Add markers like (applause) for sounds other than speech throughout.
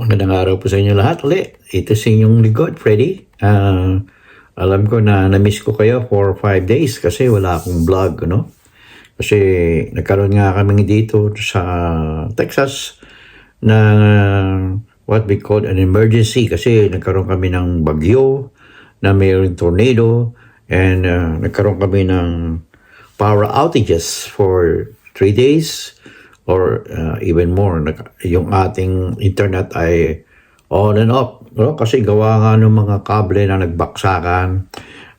Magandang araw po sa inyo lahat ulit. Ito si inyong lingkod, Freddy. Ah, alam ko na na-miss ko kayo for 5 days kasi wala akong vlog, no? Kasi nagkaroon nga kami dito sa Texas na what we call an emergency kasi nagkaroon kami ng bagyo na mayroong tornado and ah, nagkaroon kami ng power outages for 3 days or uh, even more. Nag- Yung ating internet ay on and off. No? Kasi gawa nga ng mga kable na nagbaksakan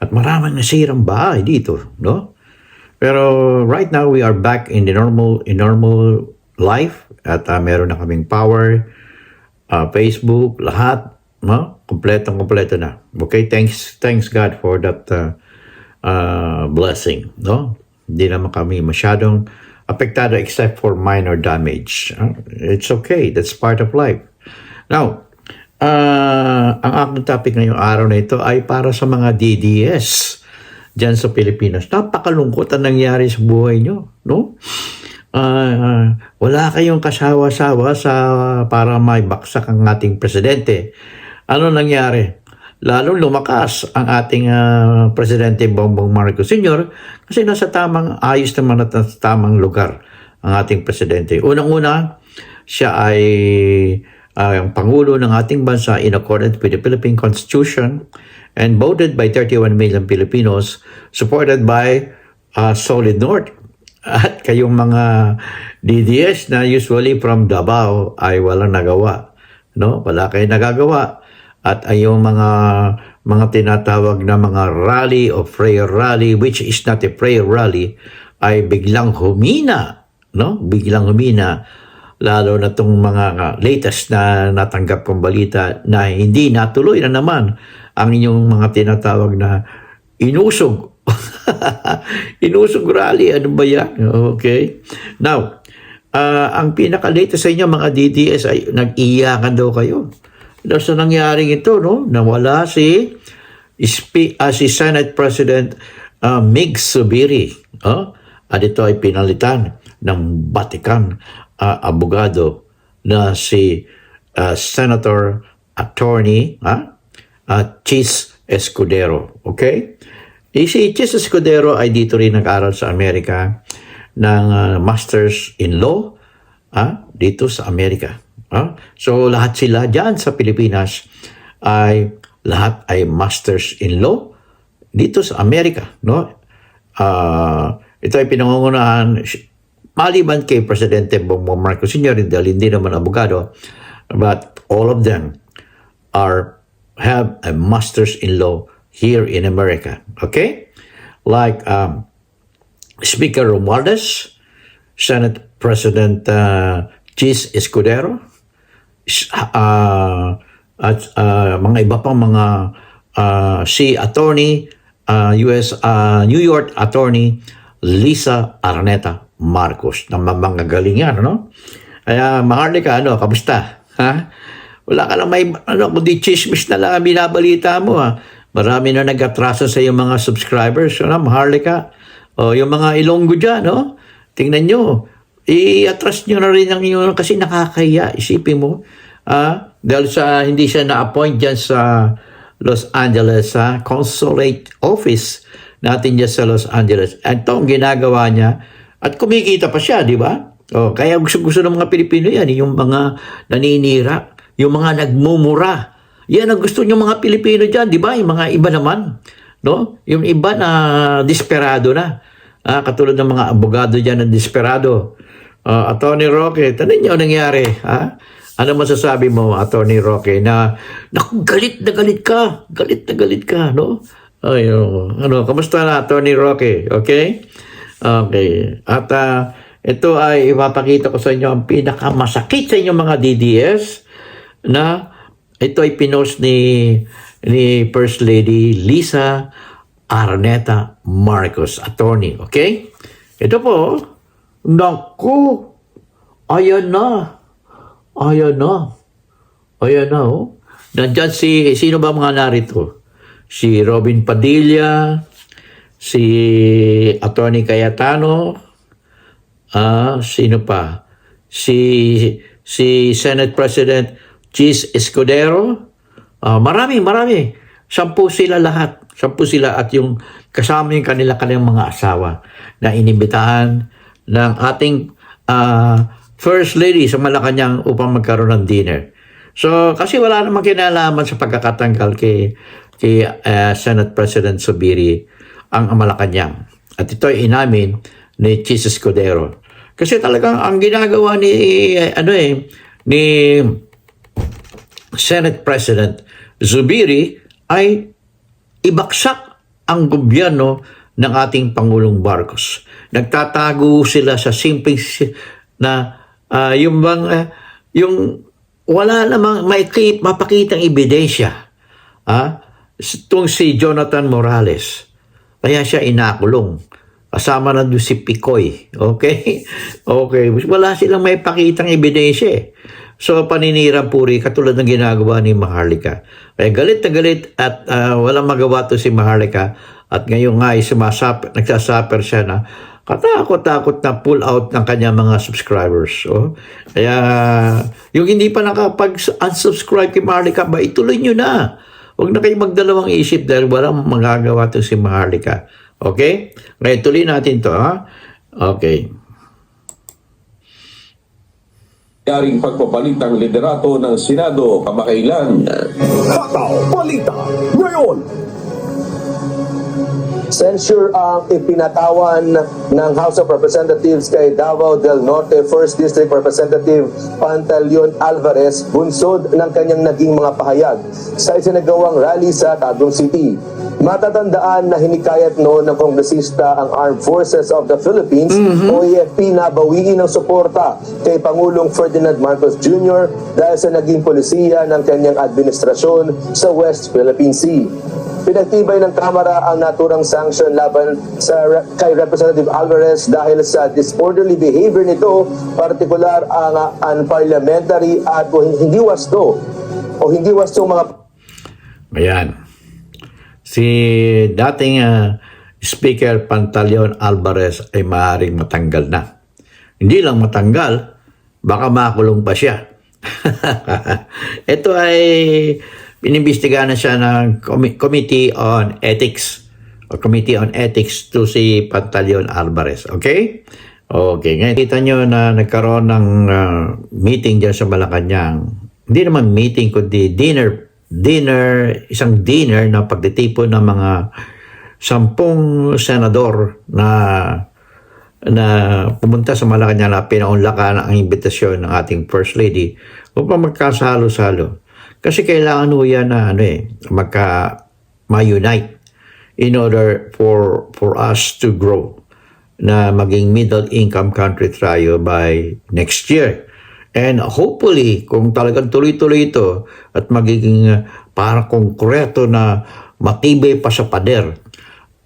at maraming nasirang bahay dito. No? Pero right now we are back in the normal in normal life at uh, meron na kaming power, uh, Facebook, lahat, no? Kompletong kompleto na. Okay, thanks thanks God for that uh, uh, blessing, no? Hindi naman kami masyadong apektado except for minor damage. Uh, It's okay, that's part of life. Now, uh, ang aking topic ngayong araw na ito ay para sa mga DDS dyan sa Pilipinas. Napakalungkot ang nangyari sa buhay nyo, no? Ah, wala kayong kasawa-sawa sa para may baksak ang ating presidente. Ano nangyari? Lalo lumakas ang ating ah, presidente Bongbong Marcos Sr. kasi nasa tamang ayos naman at nasa tamang lugar ang ating presidente. Unang-una, siya ay ah, ang pangulo ng ating bansa in accordance with the Philippine Constitution and voted by 31 million Filipinos supported by uh, Solid North. At kayong mga DDS na usually from Davao ay walang nagawa. No? Wala kayong nagagawa. At yung mga mga tinatawag na mga rally o prayer rally which is not a prayer rally ay biglang humina, no? Biglang humina lalo na tong mga latest na natanggap kong balita na hindi natuloy na naman ang inyong mga tinatawag na inusog. (laughs) inusog rally, ano ba yan? Okay. Now, ah, ang pinaka-latest sa inyo mga DDS ay nag-iyakan daw kayo. Dahil sa nangyaring ito, no? Nawala si, ah, si Senate President ah, Mig Subiri. Oh? At ito ay pinalitan ng Vatican ah, abogado na si ah, Senator Attorney ah, ah, Chis Escudero. Okay? Eh, si Chis Escudero ay dito rin nag-aral sa Amerika ng ah, Masters in Law ah, dito sa Amerika. Ah? So lahat sila dyan sa Pilipinas ay lahat ay Masters in Law dito sa Amerika. No? Ah, ito ay pinangungunahan maliban kay Presidente Bongbong Marcos Sr. dahil hindi naman abogado but all of them are have a master's in law here in America. Okay? Like um, Speaker Romualdez, Senate President uh, Chis Escudero, uh, at uh, mga iba pang mga uh, si Attorney, uh, US, uh, New York Attorney Lisa Arneta Marcos na mga galing yan, no? Kaya, Maharlika, ano, kamusta? Ha? Wala ka lang may, ano, kundi chismis na lang ang binabalita mo, ha? Marami na nag-atraso sa iyong mga subscribers, ano, Maharlika? O, yung mga Ilonggo dyan, no? Tingnan nyo, i-atras nyo na rin ang inyo kasi nakakaya, isipin mo. Ah, dahil sa hindi siya na-appoint dyan sa Los Angeles sa consulate office natin dyan sa Los Angeles. At ito ang ginagawa niya at kumikita pa siya, di ba? Oh, kaya gusto-gusto ng mga Pilipino yan, yung mga naninira, yung mga nagmumura. Yan ang gusto ng mga Pilipino dyan, di ba? Yung mga iba naman, no? Yung iba na desperado na. Ah, katulad ng mga abogado dyan na desperado. Uh, Attorney Roque, tanong niyo ang nangyari, ha? Ano masasabi mo, Attorney Roque, na naku, galit na galit ka, galit na galit ka, no? Ay, oh, ano, kamusta na, Attorney Roque, okay? Okay. At ah, ito ay ipapakita ko sa inyo ang pinakamasakit sa inyong mga DDS na ito ay pinost ni ni First Lady Lisa Arneta Marcos, attorney, okay? Ito po, naku, ayan na, ayan na, ayan na, oh. Nandyan si, sino ba mga narito? Si Robin Padilla, si Attorney Cayetano, ah, sino pa? Si si Senate President Cheese Escudero, ah, marami, marami. Sampu sila lahat. Sampu sila at yung kasama yung kanila kanilang mga asawa na inibitahan ng ating ah, First Lady sa Malacanang upang magkaroon ng dinner. So, kasi wala namang kinalaman sa pagkakatanggal kay, kay ah, Senate President Subiri ang Malacanang. At ito ay inamin ni Cheese Escudero. Kasi talagang ang ginagawa ni, ano eh, ni Senate President Zubiri ay ibaksak ang gobyerno ng ating Pangulong Marcos. Nagtatago sila sa simpleng si- na ah, yung bang ah, yung wala namang may mapakitang ebidensya ah, itong si Jonathan Morales. Kaya siya inakulong. Kasama na doon si Picoy. Okay? (laughs) Okay. Wala silang may pakitang ebidensya eh. So, paninirang puri, katulad ng ginagawa ni Maharlika. Kaya galit na galit at ah, walang magawa to si Maharlika. At ngayon nga ay sumasap, nagsasaper siya na katakot-takot na pull out ng kanya mga subscribers. Oh. Kaya yung hindi pa nakapag-unsubscribe kay Maharlika, ba ituloy nyo na. Huwag na kayo magdalawang isip dahil walang magagawa to si Maharlika. Okay? Ngayon tuloy natin to. Ha? Okay. Yaring pagpapalit ng liderato ng Senado kamakailan. Pataw Balita ngayon. Censure ang ipinatawan ng House of Representatives kay Davao del Norte 1st District Representative Pantaleon Alvarez bunsod ng kanyang naging mga pahayag sa isinagawang rally sa Tagum City. Matatandaan na hinikayat noon ng kongresista ang Armed Forces of the Philippines o AFP na bawiin ng suporta kay Pangulong Ferdinand Marcos Jr. dahil sa naging polisiya ng kanyang administrasyon sa West Philippine Sea. Pinagtibay ng Kamara ang naturang sanction laban sa kay Representative Alvarez dahil sa disorderly behavior nito, partikular ang uh, unparliamentary at o hindi wasto o hindi wastong mga Ayan. Si dating ah, Speaker Pantaleon Alvarez ay maaaring matanggal na. Hindi lang matanggal, baka makulong pa siya. (laughs) Ito ay inimbestigahan na siya ng Commi- Committee on Ethics o Committee on Ethics to si Pantaleon Alvarez. Okay? Okay. Ngayon, kita nyo na nagkaroon ng ah, meeting dyan sa Malacanang. Hindi naman meeting, kundi dinner. Dinner, isang dinner na pagtitipon ng mga sampung senador na na pumunta sa Malacanang na pinaunlakan ang imbitasyon ng ating First Lady upang magkasalo-salo. Kasi kailangan ho yan na ano eh, magka ma-unite in order for for us to grow na maging middle income country tayo by next year. And hopefully, kung talagang tuloy-tuloy ito at magiging uh, parang konkreto na matibay pa sa pader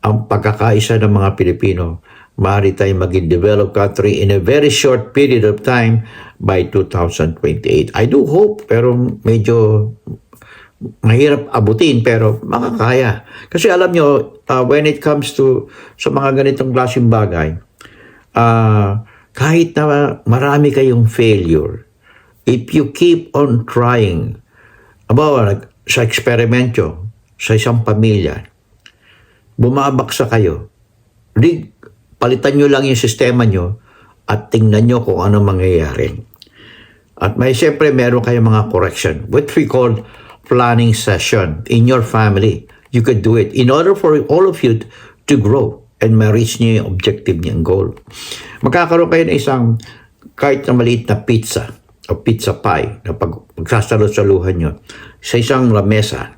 ang pagkakaisa ng mga Pilipino, maaari tayong maging developed country in a very short period of time by 2028. I do hope, pero medyo mahirap abutin pero makakaya. Kasi alam nyo, uh, when it comes to sa mga ganitong klaseng bagay, uh, kahit na marami kayong failure, if you keep on trying, about sa eksperimento, sa isang pamilya, bumabaksa kayo, palitan nyo lang yung sistema nyo at tingnan nyo kung ano mangyayari. At may siyempre meron kayong mga correction, what we call planning session in your family. You could do it in order for all of you to grow and ma-reach niyo yung objective niyang goal. Magkakaroon kayo ng isang kahit na maliit na pizza o pizza pie na pag magsasalo-saluhan nyo sa isang lamesa.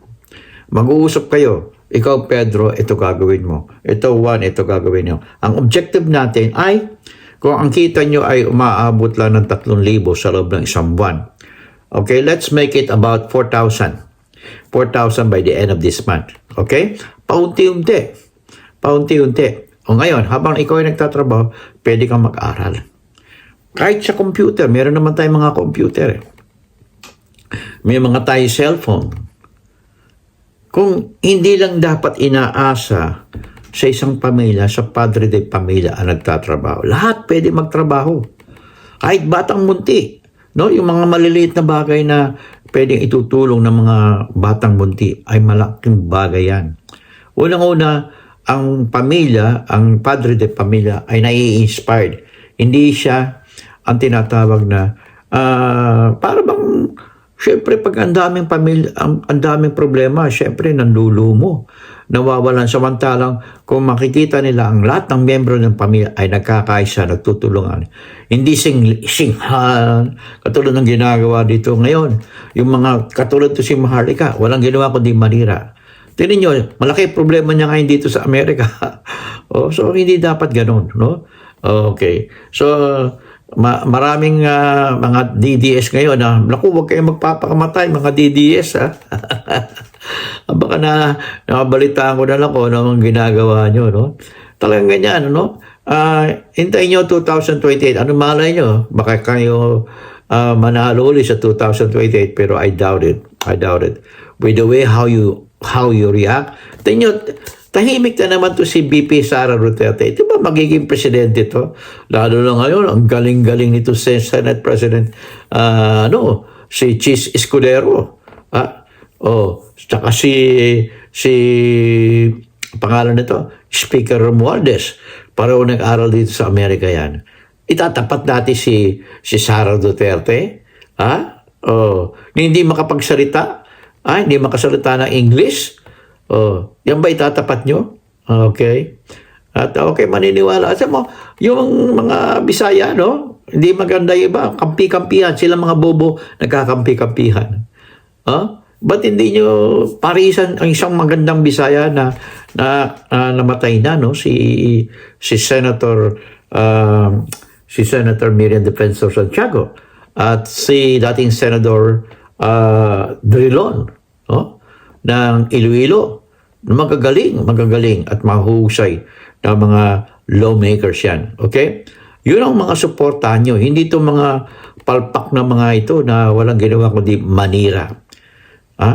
Mag-uusap kayo. Ikaw, Pedro, ito gagawin mo. Ito, Juan, ito gagawin nyo. Ang objective natin ay kung ang kita nyo ay umaabot lang ng 3,000 sa loob ng isang buwan. Okay, let's make it about 4,000. 4,000 by the end of this month. Okay? Paunti-unti. Paunti-unti. O ngayon, habang ikaw ay nagtatrabaho, pwede kang mag-aral. Kahit sa computer, meron naman tayong mga computer. eh. May mga tayo cellphone. Kung hindi lang dapat inaasa sa isang pamilya, sa padre de pamilya ang nagtatrabaho, lahat pwede magtrabaho. Kahit batang munti. No? Yung mga maliliit na bagay na pwedeng itutulong ng mga batang bunti ay malaking bagay yan. Unang-una, ang pamilya, ang padre de pamilya ay nai-inspired. Hindi siya ang tinatawag na ah, para bang Siyempre, pag ang daming pamilya, ang, ang daming problema, siyempre, nanlulumo. Nawawalan samantalang kung makikita nila ang lahat ng miyembro ng pamilya ay nagkakaisa, nagtutulungan. Hindi sing, singhan, katulad ng ginagawa dito ngayon. Yung mga, katulad to si Maharlika, walang ginawa kundi manira. Tingnan nyo, malaki problema niya ngayon dito sa Amerika. (laughs) oh, so, hindi dapat ganun, no? Okay. So, ma- maraming ah, mga DDS ngayon na, naku, huwag kayong magpapakamatay, mga DDS, ha? (laughs) Baka na, nakabalitaan ko na lang kung ano ang ginagawa nyo, no? Talagang ganyan, no? Ah, hintayin nyo 2028. Ano malay nyo? Baka kayo ah, manalo ulit sa 2028, pero I doubt it. I doubt it. With the way how you how you react, tingnan tahimik na naman to si BP Sara Duterte. Di ba magiging presidente to? Lalo na ngayon, ang galing-galing nito si Senate President, ah, ano, si Chis Escudero. Ah, oh, tsaka si, si, pangalan nito, Speaker Romualdez. Pareho nag-aral dito sa Amerika yan. Itatapat natin si, si Sara Duterte. Ha? Oh, hindi makapagsalita. Ah, hindi makasalita ng English. Oh, yan ba itatapat nyo? Okay. At okay, maniniwala. Sa mo, yung mga Bisaya, no? Hindi maganda yung iba. Kampi-kampihan. Sila mga bobo nagkakampi-kampihan. Huh? Ba't hindi nyo parisan ang isang magandang Bisaya na na, na namatay na no si si Senator um, si Senator Miriam Defensor Santiago at si dating Senator uh, Drilon no ng Iloilo magagaling magagaling at mahusay na mga lawmakers yan okay yun ang mga suportahan nyo hindi to mga palpak na mga ito na walang ginawa kundi manira Ha?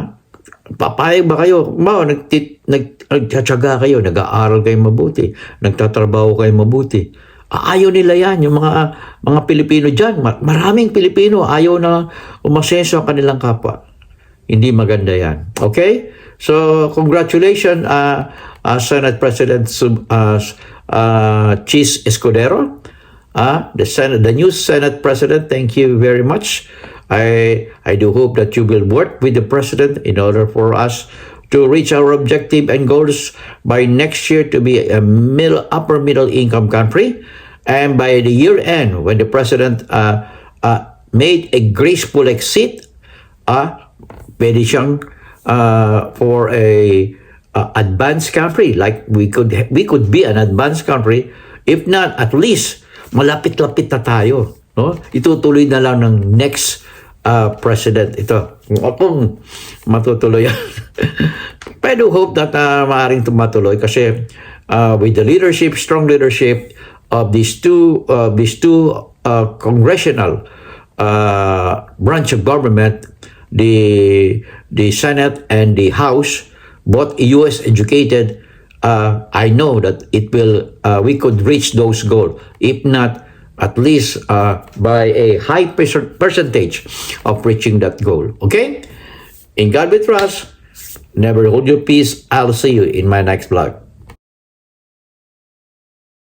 Papayag ba kayo? Ma, nagtit, nag, nagtsatsaga kayo, nag-aaral kayo mabuti, nagtatrabaho kayo mabuti. Ayaw nila yan, yung mga mga Pilipino dyan. Ma- Maraming Pilipino ayaw na umasenso ang kanilang kapwa. Hindi maganda yan. Okay? So, congratulations, uh, uh, Senate President uh, uh, Chis Escudero. Uh, the, Senate, the new Senate President, thank you very much. I, I do hope that you will work with the President in order for us to reach our objective and goals by next year to be a middle, upper middle income country. And by the year end, when the President uh, uh, made a graceful exit, uh, pwede siyang uh, for a uh, advanced country like we could we could be an advanced country if not at least malapit-lapit na tayo no? Itutuloy na lang ng next uh, president ito. Akong matutuloy. Yan I do hope that uh, maaaring tumatuloy kasi uh, with the leadership strong leadership of these two uh, these two uh, congressional uh, branch of government, the the Senate and the House, both U.S. educated, uh, I know that it will uh, we could reach those goals. If not, at least uh, by a high percent- percentage of reaching that goal. Okay, in God we trust. Never hold your peace. I'll see you in my next vlog.